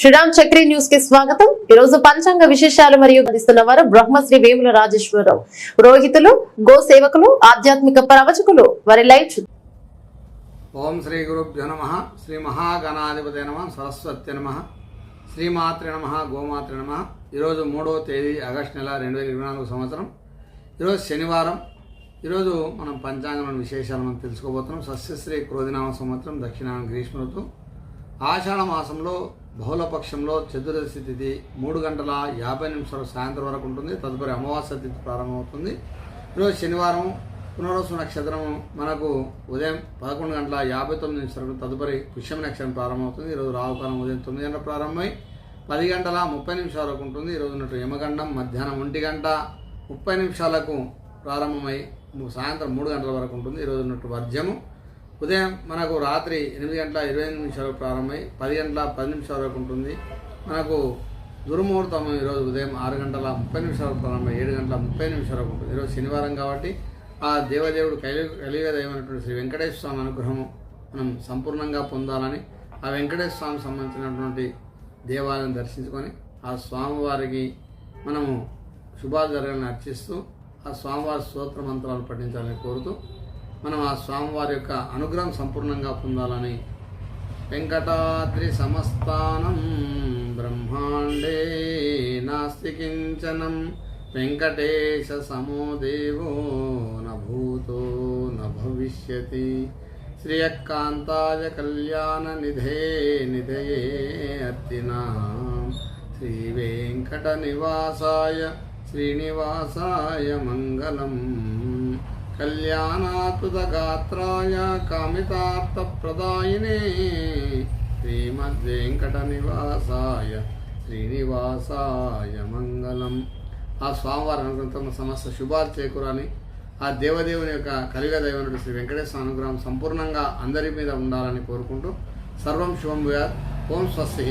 శ్రీరామ్ చక్రి న్యూస్కి స్వాగతం. ఈ రోజు పంచాంగ విశేషాలు మరియు అందిస్తున్న వారు బ్రహ్మశ్రీ వేముల రాజేశ్వరరావు. రోహితులు గో సేవకులు ఆధ్యాత్మిక ప్రవచకులు వారి లైవ్ ఓం శ్రీ గురుభ్యో నమ. శ్రీ మహాగణాధిపతి నమ. సరస్వతి నమ. శ్రీమాతృ నమ గోమాత్రి నమ. ఈరోజు మూడవ తేదీ ఆగస్టు నెల రెండు వేల ఇరవై నాలుగు సంవత్సరం. ఈరోజు శనివారం. ఈరోజు మనం పంచాంగంలోని విశేషాలు మనం తెలుసుకోబోతున్నాం. సస్యశ్రీ క్రోధినామ సంవత్సరం దక్షిణాయన గ్రీష్మ ఋతువు. ఆషాఢ మాసంలో బహుళపక్షంలో చతుర్దశి తిథి మూడు గంటల యాభై నిమిషాల సాయంత్రం వరకు ఉంటుంది. తదుపరి అమావాస్య తిథి ప్రారంభమవుతుంది. ఈరోజు శనివారం పునర్వసు నక్షత్రం మనకు ఉదయం పదకొండు గంటల యాభై తొమ్మిది నిమిషాలకు తదుపరి పుష్యమి నక్షత్రం ప్రారంభమవుతుంది. ఈరోజు రావుకాలం ఉదయం తొమ్మిది గంటల ప్రారంభమై పది గంటల ముప్పై నిమిషాల వరకు ఉంటుంది. ఈరోజు ఉన్నట్టు యమగండం మధ్యాహ్నం ఒంటి గంట ముప్పై నిమిషాలకు ప్రారంభమై ము- సాయంత్రం మూడు గంటల వరకు ఉంటుంది. ఈరోజు ఉన్నట్టు వర్జము. ఉదయం మనకు రాత్రి ఎనిమిది గంటల ఇరవై ఎనిమిది నిమిషాలు ప్రారంభమై పది గంటల పది నిమిషాల వరకు ఉంటుంది. మనకు దుర్ముహూర్తం ఈరోజు ఉదయం ఆరు గంటల ముప్పై నిమిషాలు ప్రారంభమై ఏడు గంటల ముప్పై నిమిషాల వరకు ఉంటుంది. ఈరోజు శనివారం కాబట్టి ఆ దేవదేవుడు కలి కలియుగ దైవమైనటువంటి శ్రీ వెంకటేశ్వర స్వామి అనుగ్రహము మనం సంపూర్ణంగా పొందాలని ఆ వెంకటేశ్వర స్వామికి సంబంధించినటువంటి దేవాలయం దర్శించుకొని ఆ స్వామివారికి మనము శుభాచార్యాలను అర్చిస్తూ ఆ స్వామివారి స్తోత్ర మంత్రాలు పఠించాలని కోరుతూ మనం ఆ స్వామివారి యొక్క అనుగ్రహం సంపూర్ణంగా పొందాలని. వెంకటాద్రి సమస్తానం బ్రహ్మాండే నాస్తి కించనం. వెంకటేశ సమో దేవో న భూతో భవిష్యతి. శ్రియకాంతాయ కళ్యాణ నిధే నిధయే అర్తినా. శ్రీ వెంకట నివాసాయ శ్రీనివాసాయ మంగళం. కళ్యాణాతుదగాత్రాయ కామితార్థప్రదాయినే శ్రీమద్వేంకటనివాసాయ శ్రీనివాసాయ మంగళం ఆ స్వామివారి అనుగ్రహంతో సమస్త శుభాలు చేకూరాని ఆ దేవదేవుని యొక్క కలిగ దైవనుడు శ్రీ వెంకటేశ్వర అనుగ్రహం సంపూర్ణంగా అందరి మీద ఉండాలని కోరుకుంటూ సర్వం శుభం భూయాత్. ఓం స్వస్తి.